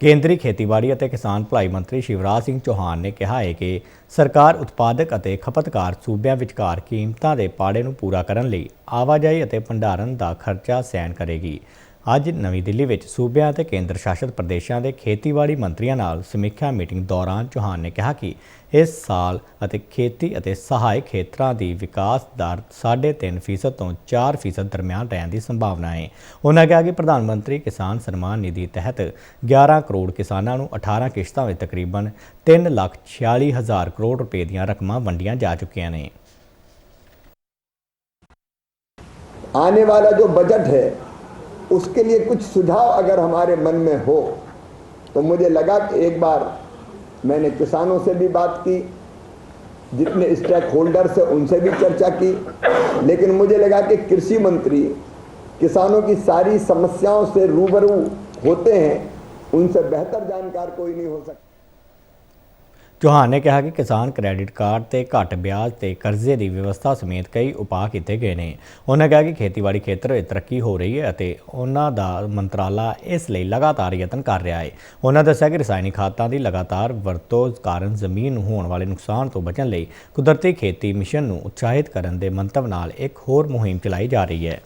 ਕੇਂਦਰੀ ਖੇਤੀਬਾੜੀ ਅਤੇ ਕਿਸਾਨ ਭਲਾਈ ਮੰਤਰੀ ਸ਼ਿਵਰਾਜ ਸਿੰਘ ਚੌਹਾਨ ਨੇ ਕਿਹਾ ਹੈ ਕਿ ਸਰਕਾਰ ਉਤਪਾਦਕ ਅਤੇ ਖਪਤਕਾਰ ਸੂਬਿਆਂ ਵਿਚਕਾਰ ਕੀਮਤਾਂ ਦੇ ਪਾੜੇ ਨੂੰ ਪੂਰਾ ਕਰਨ ਲਈ ਆਵਾਜਾਈ ਅਤੇ ਭੰਡਾਰਨ ਦਾ ਖਰਚਾ ਸਹਿਣ ਕਰੇਗੀ। ਅੱਜ ਨਵੀਂ ਦਿੱਲੀ ਵਿੱਚ ਸੂਬਿਆਂ ਅਤੇ ਕੇਂਦਰ ਸ਼ਾਸਤ ਪ੍ਰਦੇਸ਼ਾਂ ਦੇ ਖੇਤੀਬਾੜੀ ਮੰਤਰੀਆਂ ਨਾਲ ਸਮੀਖਿਆ ਮੀਟਿੰਗ ਦੌਰਾਨ ਚੌਹਾਨ ਨੇ ਕਿਹਾ ਕਿ ਇਸ ਸਾਲ ਅਤੇ ਖੇਤੀ ਅਤੇ ਸਹਾਇਕ ਖੇਤਰਾਂ ਦੀ ਵਿਕਾਸ ਦਰ 3.5% ਤੋਂ 4% ਦਰਮਿਆਨ ਰਹਿਣ ਦੀ ਸੰਭਾਵਨਾ ਹੈ ਉਹਨਾਂ ਕਿਹਾ ਕਿ ਪ੍ਰਧਾਨ ਮੰਤਰੀ ਕਿਸਾਨ ਸਨਮਾਨ ਨਿਧੀ ਤਹਿਤ 11 ਕਰੋੜ ਕਿਸਾਨਾਂ ਨੂੰ 18 ਕਿਸ਼ਤਾਂ ਵਿੱਚ ਤਕਰੀਬਨ 3 ਲੱਖ 46 ਹਜ਼ਾਰ ਕਰੋੜ ਰੁਪਏ ਦੀਆਂ ਰਕਮਾਂ ਵੰਡੀਆਂ ਜਾ ਚੁੱਕੀਆਂ ਨੇ आने वाला जो बजट है उसके लिए कुछ सुझाव अगर हमारे मन में हो तो मुझे लगा कि एक बार मैंने किसानों से भी बात की, जितने स्टेक होल्डर्स हैं उनसे भी चर्चा की, लेकिन मुझे लगा कि कृषि मंत्री किसानों की सारी समस्याओं से रूबरू होते हैं, उनसे बेहतर जानकार कोई नहीं हो सकता। ਚੌਹਾਨ ਨੇ ਕਿਹਾ ਕਿ ਕਿਸਾਨ ਕ੍ਰੈਡਿਟ ਕਾਰਡ ਤੇ ਘੱਟ ਵਿਆਜ ਤੇ ਕਰਜ਼ੇ ਦੀ ਵਿਵਸਥਾ ਸਮੇਤ ਕਈ ਉਪਾਅ ਕੀਤੇ ਗਏ ਨੇ। ਉਹਨਾਂ ਕਿਹਾ ਕਿ ਖੇਤੀਬਾੜੀ ਖੇਤਰ ਵਿੱਚ ਤਰੱਕੀ ਹੋ ਰਹੀ ਹੈ ਅਤੇ ਉਹਨਾਂ ਦਾ ਮੰਤਰਾਲਾ ਇਸ ਲਈ ਲਗਾਤਾਰ ਯਤਨ ਕਰ ਰਿਹਾ ਹੈ। ਉਹਨਾਂ ਦੱਸਿਆ ਕਿ ਰਸਾਇਣਿਕ ਖਾਦਾਂ ਦੀ ਲਗਾਤਾਰ ਵਰਤੋਂ ਕਾਰਨ ਜ਼ਮੀਨ ਨੂੰ ਹੋਣ ਵਾਲੇ ਨੁਕਸਾਨ ਤੋਂ ਬਚਣ ਲਈ ਕੁਦਰਤੀ ਖੇਤੀ ਮਿਸ਼ਨ ਨੂੰ ਉਤਸ਼ਾਹਿਤ ਕਰਨ ਦੇ ਮੰਤਵ ਨਾਲ ਇੱਕ ਹੋਰ ਮੁਹਿੰਮ ਚਲਾਈ ਜਾ ਰਹੀ ਹੈ।